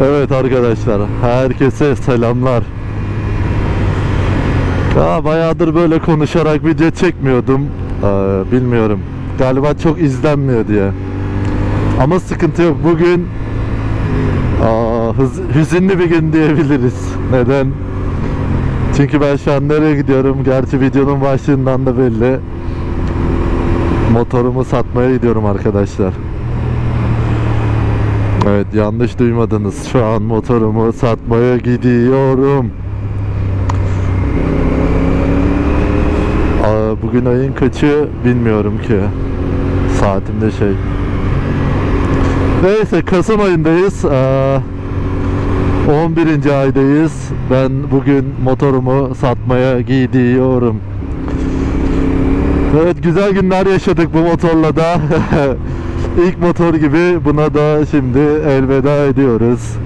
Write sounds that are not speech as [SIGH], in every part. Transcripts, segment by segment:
Evet arkadaşlar, herkese selamlar. Ya bayağıdır böyle konuşarak video çekmiyordum. Ee, bilmiyorum. Galiba çok izlenmiyor diye. Ama sıkıntı yok. Bugün aa, hüz- hüzünlü bir gün diyebiliriz. Neden? Çünkü ben şu an nereye gidiyorum? Gerçi videonun başlığından da belli. Motorumu satmaya gidiyorum arkadaşlar. Evet yanlış duymadınız. Şu an motorumu satmaya gidiyorum. Aa, bugün ayın kaçı bilmiyorum ki. Saatimde şey. Neyse Kasım ayındayız. Aa, 11. aydayız. Ben bugün motorumu satmaya gidiyorum. Evet güzel günler yaşadık bu motorla da. [LAUGHS] İlk motor gibi buna da şimdi elveda ediyoruz.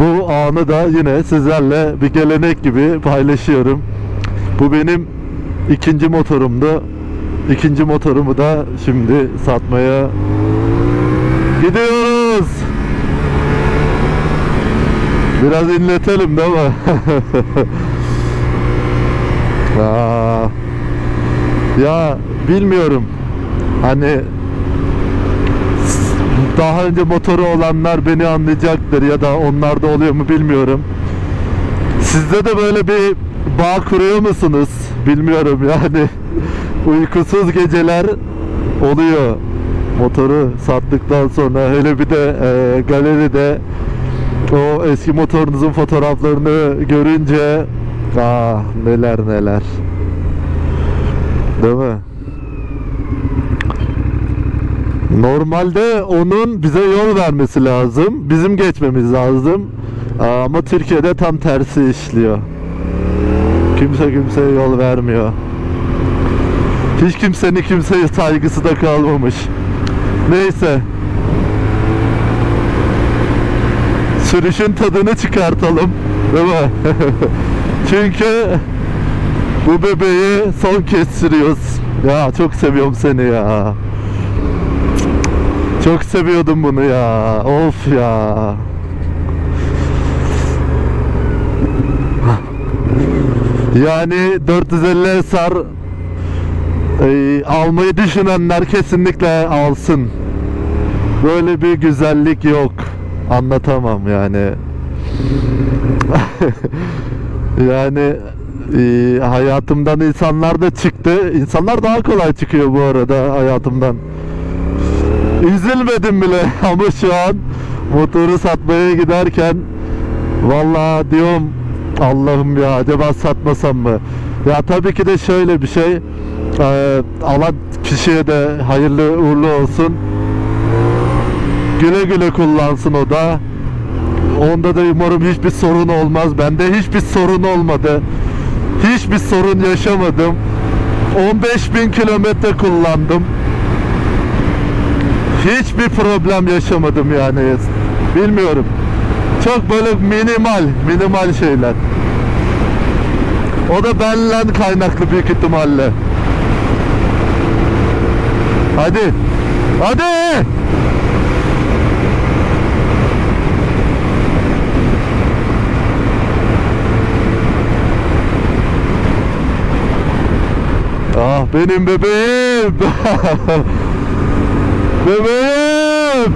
Bu anı da yine sizlerle bir gelenek gibi paylaşıyorum. Bu benim ikinci motorumdu. İkinci motorumu da şimdi satmaya gidiyoruz. Biraz inletelim değil [LAUGHS] mi? Aa, ya bilmiyorum. Hani daha önce motoru olanlar beni anlayacaktır ya da onlarda oluyor mu bilmiyorum. Sizde de böyle bir bağ kuruyor musunuz? Bilmiyorum yani. [LAUGHS] Uykusuz geceler oluyor. Motoru sattıktan sonra hele bir de e, galeride o eski motorunuzun fotoğraflarını görünce ah neler neler. Değil mi? Normalde onun bize yol vermesi lazım. Bizim geçmemiz lazım. Ama Türkiye'de tam tersi işliyor. Kimse kimseye yol vermiyor. Hiç kimsenin kimseye saygısı da kalmamış. Neyse. Sürüşün tadını çıkartalım. Değil mi? [LAUGHS] Çünkü bu bebeği son kez sürüyoruz. Ya çok seviyorum seni ya. Çok seviyordum bunu ya. Of ya. Yani 450 SR e, almayı düşünenler kesinlikle alsın. Böyle bir güzellik yok. Anlatamam yani. [LAUGHS] yani e, hayatımdan insanlar da çıktı. İnsanlar daha kolay çıkıyor bu arada hayatımdan. Üzülmedim bile [LAUGHS] ama şu an motoru satmaya giderken vallahi diyorum Allah'ım ya acaba satmasam mı? Ya tabii ki de şöyle bir şey e, alan kişiye de hayırlı uğurlu olsun. Güle güle kullansın o da. Onda da umarım hiçbir sorun olmaz. Bende hiçbir sorun olmadı. Hiçbir sorun yaşamadım. 15 bin kilometre kullandım. Hiçbir problem yaşamadım yani. Bilmiyorum. Çok böyle minimal, minimal şeyler. O da benden kaynaklı büyük ihtimalle. Hadi. Hadi. Ah benim bebeğim. [LAUGHS] bebeğim.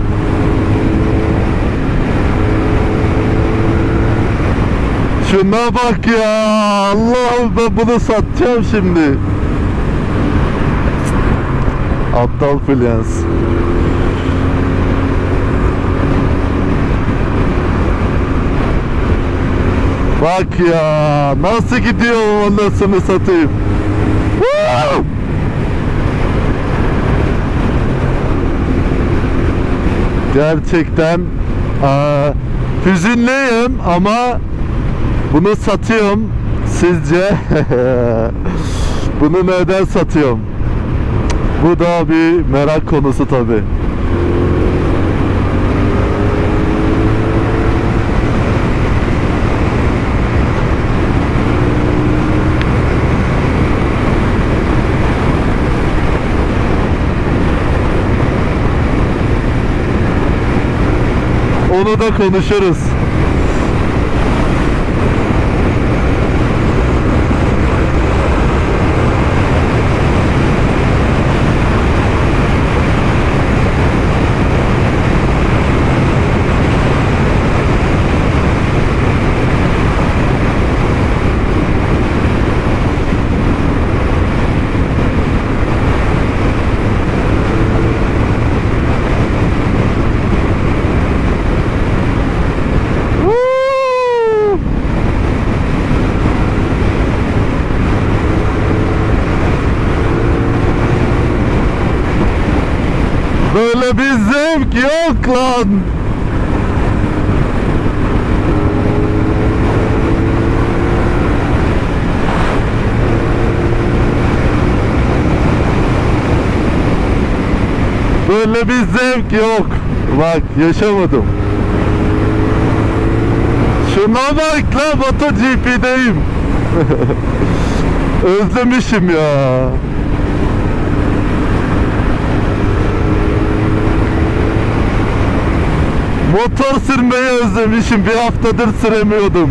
Şuna bak ya. Allah'ım ben bunu satacağım şimdi. Aptal Flyans. Bak ya nasıl gidiyor anasını satayım. Woo! Gerçekten aa, hüzünlüyüm ama bunu satıyorum. Sizce [LAUGHS] bunu neden satıyorum? Bu da bir merak konusu tabi. Onu da konuşuruz. Woo! Böyle bir zevk lan. Böyle bir zevk yok. Bak yaşamadım. Şuna bak lan MotoGP'deyim. [LAUGHS] Özlemişim ya. Motor sürmeyi özlemişim. Bir haftadır süremiyordum.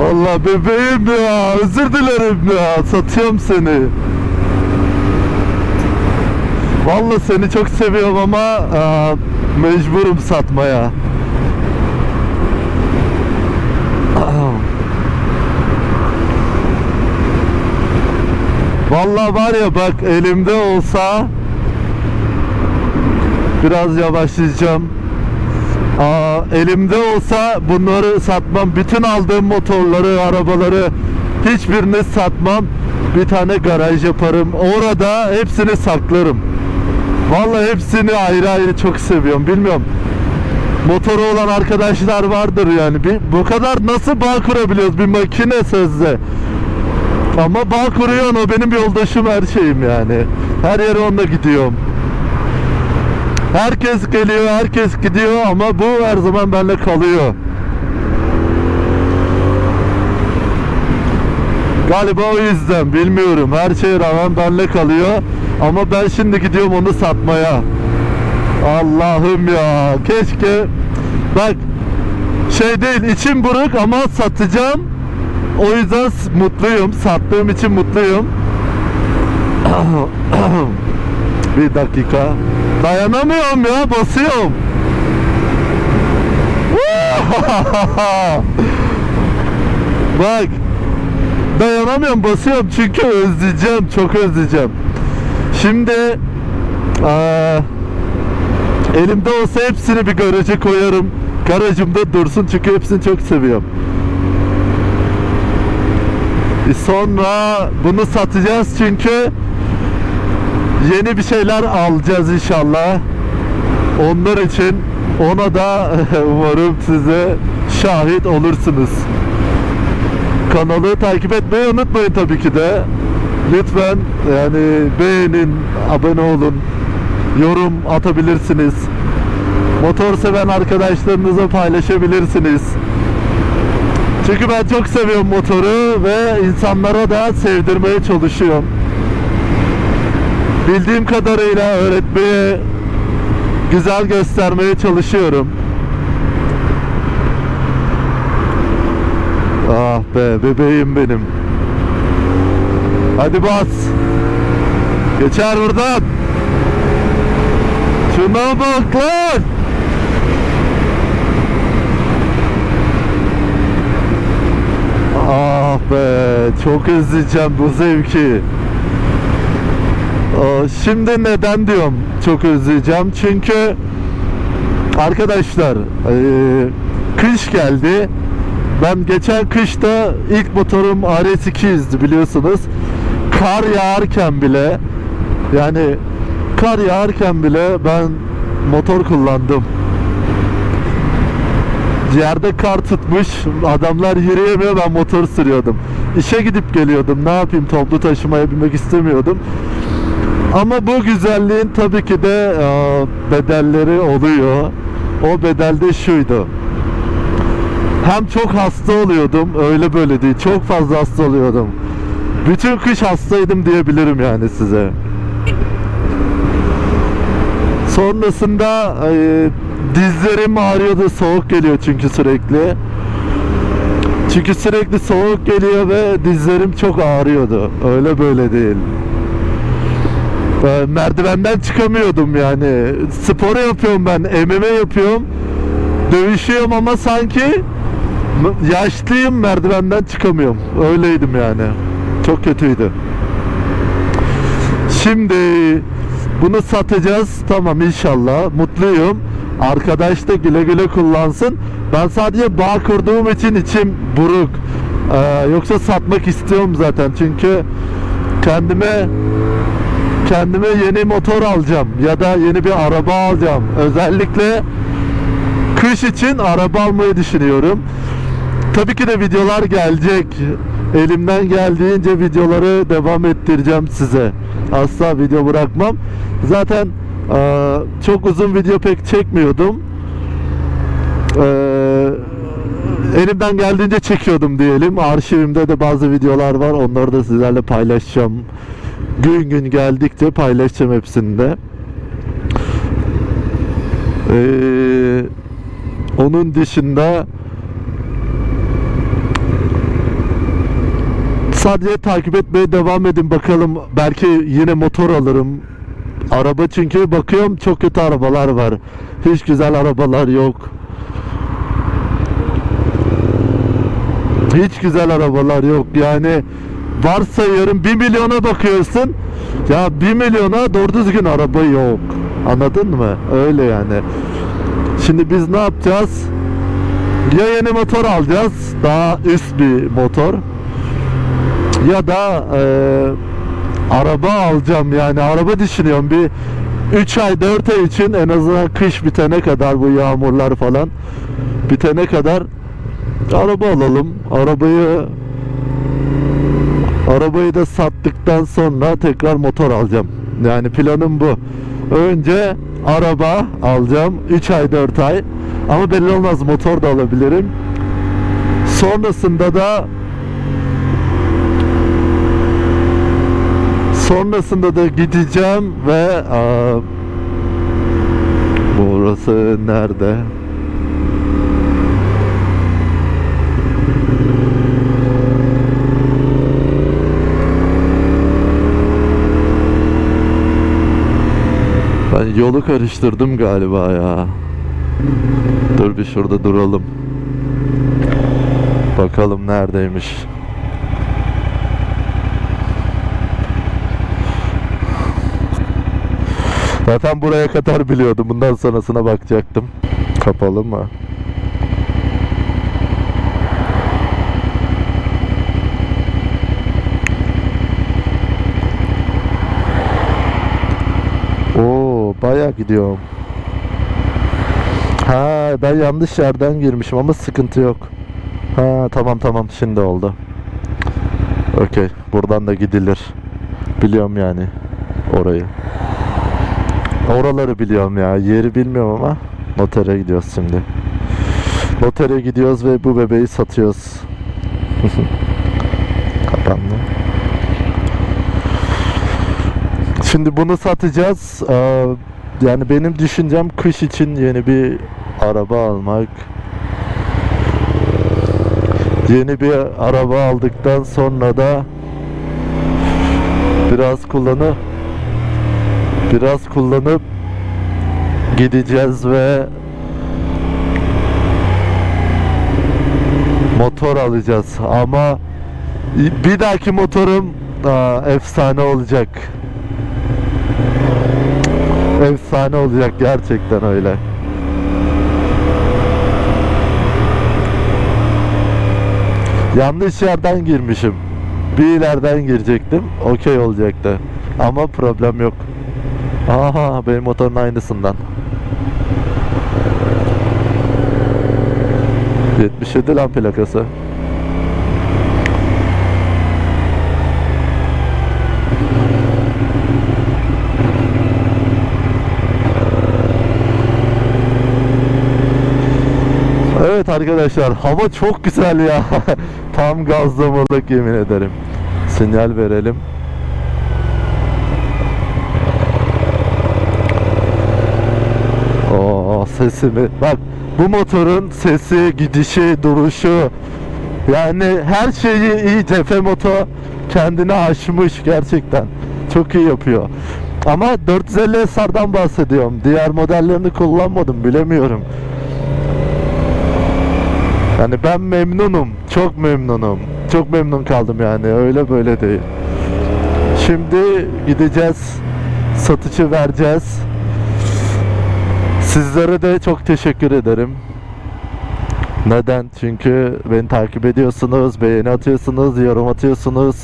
Allah bebeğim ya. Özür dilerim ya. Satıyorum seni. Vallahi seni çok seviyorum ama aa, mecburum satmaya. Vallahi var ya bak elimde olsa biraz yavaşlayacağım. Aa, elimde olsa bunları satmam. Bütün aldığım motorları, arabaları hiçbirini satmam. Bir tane garaj yaparım. Orada hepsini saklarım. Vallahi hepsini ayrı ayrı çok seviyorum. Bilmiyorum. Motoru olan arkadaşlar vardır yani. Bir, bu kadar nasıl bağ kurabiliyoruz bir makine sözde. Ama bağ kuruyorsun o benim yoldaşım her şeyim yani. Her yere onunla gidiyorum. Herkes geliyor, herkes gidiyor ama bu her zaman benimle kalıyor. Galiba o yüzden bilmiyorum. Her şeye rağmen benimle kalıyor. Ama ben şimdi gidiyorum onu satmaya. Allah'ım ya. Keşke bak şey değil içim buruk ama satacağım. O yüzden mutluyum. Sattığım için mutluyum. [COUGHS] Bir dakika. Dayanamıyorum ya basıyorum. [LAUGHS] Bak dayanamıyorum basıyorum çünkü özleyeceğim çok özleyeceğim. Şimdi eee, elimde olsa hepsini bir garaja koyarım. Garajımda dursun çünkü hepsini çok seviyorum. Sonra bunu satacağız çünkü yeni bir şeyler alacağız inşallah. Onlar için ona da [LAUGHS] umarım size şahit olursunuz. Kanalı takip etmeyi unutmayın tabii ki de. Lütfen yani beğenin, abone olun, yorum atabilirsiniz. Motor seven arkadaşlarınızla paylaşabilirsiniz. Çünkü ben çok seviyorum motoru ve insanlara da sevdirmeye çalışıyorum. Bildiğim kadarıyla öğretmeye, güzel göstermeye çalışıyorum. Ah be bebeğim benim. Hadi bas. Geçer buradan. Şuna bak lan. Ah be çok özleyeceğim bu zevki. Şimdi neden diyorum çok özleyeceğim? Çünkü arkadaşlar eee, kış geldi. Ben geçen kışta ilk motorum RS200'dü biliyorsunuz. Kar yağarken bile yani kar yağarken bile ben motor kullandım Yerde kar tutmuş, adamlar yürüyemiyor ben motor sürüyordum. İşe gidip geliyordum, ne yapayım toplu taşımaya binmek istemiyordum. Ama bu güzelliğin tabii ki de e, bedelleri oluyor. O bedel de şuydu. Hem çok hasta oluyordum, öyle böyle değil, çok fazla hasta oluyordum. Bütün kış hastaydım diyebilirim yani size. Sonrasında e, dizlerim ağrıyordu. Soğuk geliyor çünkü sürekli. Çünkü sürekli soğuk geliyor ve dizlerim çok ağrıyordu. Öyle böyle değil. E, merdivenden çıkamıyordum yani. Spor yapıyorum ben. MMA yapıyorum. Dövüşüyorum ama sanki yaşlıyım merdivenden çıkamıyorum. Öyleydim yani. Çok kötüydü. Şimdi bunu satacağız. Tamam inşallah. Mutluyum. Arkadaş da güle güle kullansın. Ben sadece bağ kurduğum için içim buruk. Ee, yoksa satmak istiyorum zaten. Çünkü kendime kendime yeni motor alacağım ya da yeni bir araba alacağım. Özellikle kış için araba almayı düşünüyorum. Tabii ki de videolar gelecek. Elimden geldiğince videoları devam ettireceğim size. Asla video bırakmam. Zaten eee, çok uzun video pek çekmiyordum. Eee, elimden geldiğince çekiyordum diyelim. Arşivimde de bazı videolar var. Onları da sizlerle paylaşacağım. Gün gün geldikçe paylaşacağım hepsini de. Eee, onun dışında sadece takip etmeye devam edin bakalım belki yine motor alırım araba çünkü bakıyorum çok kötü arabalar var. Hiç güzel arabalar yok. Hiç güzel arabalar yok. Yani varsayıyorum 1 milyona bakıyorsun. Ya 1 milyona doğru düzgün araba yok. Anladın mı? Öyle yani. Şimdi biz ne yapacağız? Ya yeni motor alacağız daha üst bir motor ya da e, araba alacağım yani araba düşünüyorum. Bir 3 ay 4 ay için en azından kış bitene kadar bu yağmurlar falan bitene kadar araba alalım. Arabayı arabayı da sattıktan sonra tekrar motor alacağım. Yani planım bu. Önce araba alacağım 3 ay 4 ay. Ama belli olmaz motor da alabilirim. Sonrasında da Sonrasında da gideceğim ve aa, burası nerede? Ben yolu karıştırdım galiba ya. Dur bir şurada duralım. Bakalım neredeymiş. Zaten buraya kadar biliyordum. Bundan sonrasına bakacaktım. Kapalı mı? Oo, bayağı gidiyorum. Ha, ben yanlış yerden girmişim ama sıkıntı yok. Ha, tamam tamam şimdi oldu. Okey, buradan da gidilir. Biliyorum yani orayı. Oraları biliyorum ya. Yeri bilmiyorum ama notere gidiyoruz şimdi. Notere gidiyoruz ve bu bebeği satıyoruz. [LAUGHS] Kapandı. Şimdi bunu satacağız. Ee, yani benim düşüncem kış için yeni bir araba almak. Yeni bir araba aldıktan sonra da biraz kullanıp biraz kullanıp gideceğiz ve motor alacağız. Ama bir dahaki motorum aa, efsane olacak. Efsane olacak gerçekten öyle. Yanlış yerden girmişim. Bir ileriden girecektim. Okey olacaktı. Ama problem yok Aha benim motorun aynısından. 77 lan plakası. Evet arkadaşlar hava çok güzel ya. [LAUGHS] Tam gazlamalık yemin ederim. Sinyal verelim. Sesimi. Bak bu motorun sesi, gidişi, duruşu yani her şeyi iyi. Tefe Moto kendini aşmış gerçekten. Çok iyi yapıyor. Ama 450 SR'dan bahsediyorum. Diğer modellerini kullanmadım bilemiyorum. Yani ben memnunum. Çok memnunum. Çok memnun kaldım yani. Öyle böyle değil. Şimdi gideceğiz. Satışı vereceğiz. Sizlere de çok teşekkür ederim. Neden? Çünkü beni takip ediyorsunuz, beğeni atıyorsunuz, yorum atıyorsunuz,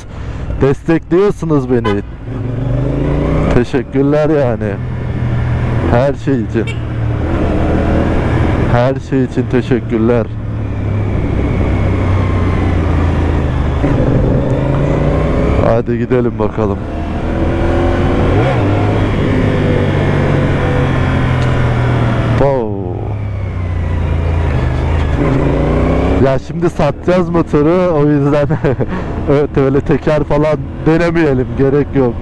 destekliyorsunuz beni. Teşekkürler yani. Her şey için. Her şey için teşekkürler. Hadi gidelim bakalım. [LAUGHS] Ya şimdi satacağız motoru o yüzden [LAUGHS] evet öyle teker falan denemeyelim gerek yok.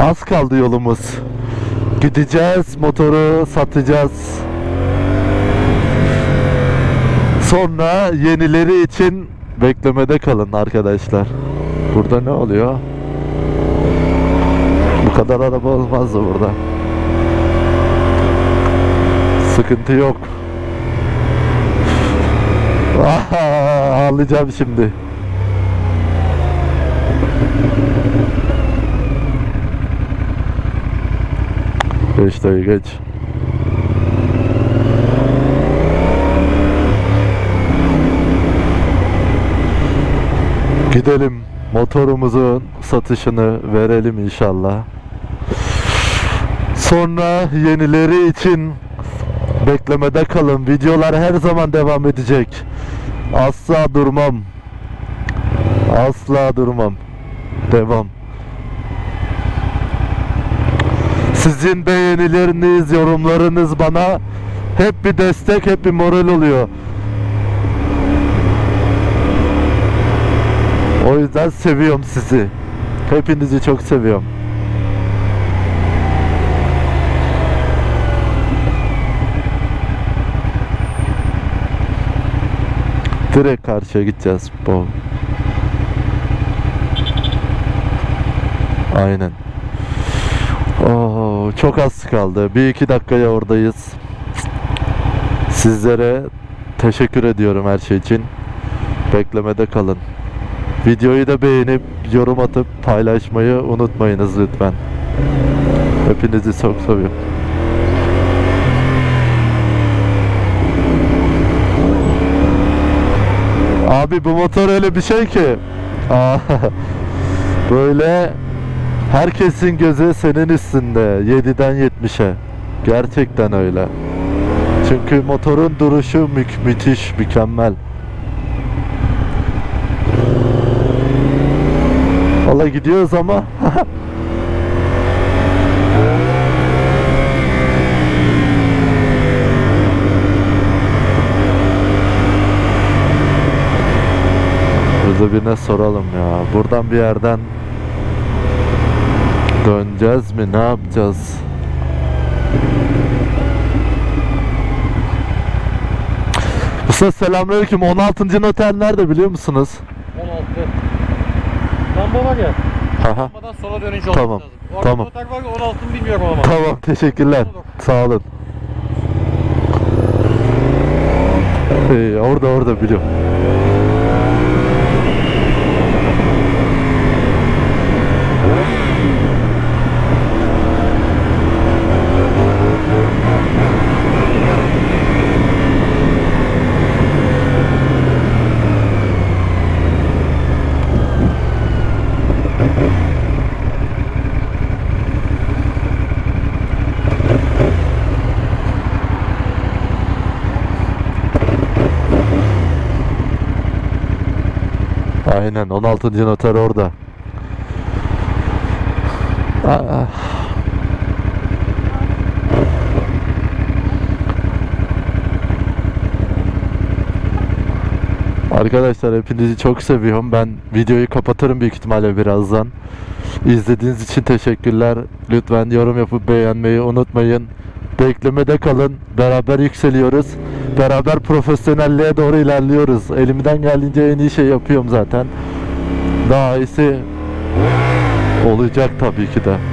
Az kaldı yolumuz. Gideceğiz, motoru satacağız. Sonra yenileri için beklemede kalın arkadaşlar. Burada ne oluyor? Bu kadar araba olmazdı burada. Sıkıntı yok. Ah, ağlayacağım şimdi. Beş dakika geç. Gidelim motorumuzun satışını verelim inşallah. Sonra yenileri için beklemede kalın. Videolar her zaman devam edecek. Asla durmam. Asla durmam. Devam. Sizin beğenileriniz, yorumlarınız bana hep bir destek, hep bir moral oluyor. O yüzden seviyorum sizi. Hepinizi çok seviyorum. Direkt karşıya gideceğiz. Bu. Aynen. Oo, çok az kaldı. Bir iki dakikaya oradayız. Sizlere teşekkür ediyorum her şey için. Beklemede kalın. Videoyu da beğenip yorum atıp paylaşmayı unutmayınız lütfen. Hepinizi çok seviyorum. Abi bu motor öyle bir şey ki. [LAUGHS] Böyle herkesin gözü senin üstünde 7'den 70'e. Gerçekten öyle. Çünkü motorun duruşu mü- müthiş, mükemmel. Valla gidiyoruz ama [LAUGHS] Burada birine soralım ya. Buradan bir yerden döneceğiz mi? Ne yapacağız? Usta selamünaleyküm. 16. noter nerede biliyor musunuz? 16. Lamba var ya. Aha. Lambadan sola dönünce Tamam, olması lazım. Orada tamam. Motor var ya 16 mı bilmiyorum ama. Tamam teşekkürler. Sağ olun. Ee, orada orada biliyorum. Aynen 16. noter orada. Aa. Arkadaşlar hepinizi çok seviyorum. Ben videoyu kapatırım büyük ihtimalle birazdan. İzlediğiniz için teşekkürler. Lütfen yorum yapıp beğenmeyi unutmayın. Beklemede kalın. Beraber yükseliyoruz. Beraber profesyonelliğe doğru ilerliyoruz. Elimden geldiğince en iyi şey yapıyorum zaten. Daha iyisi olacak tabii ki de.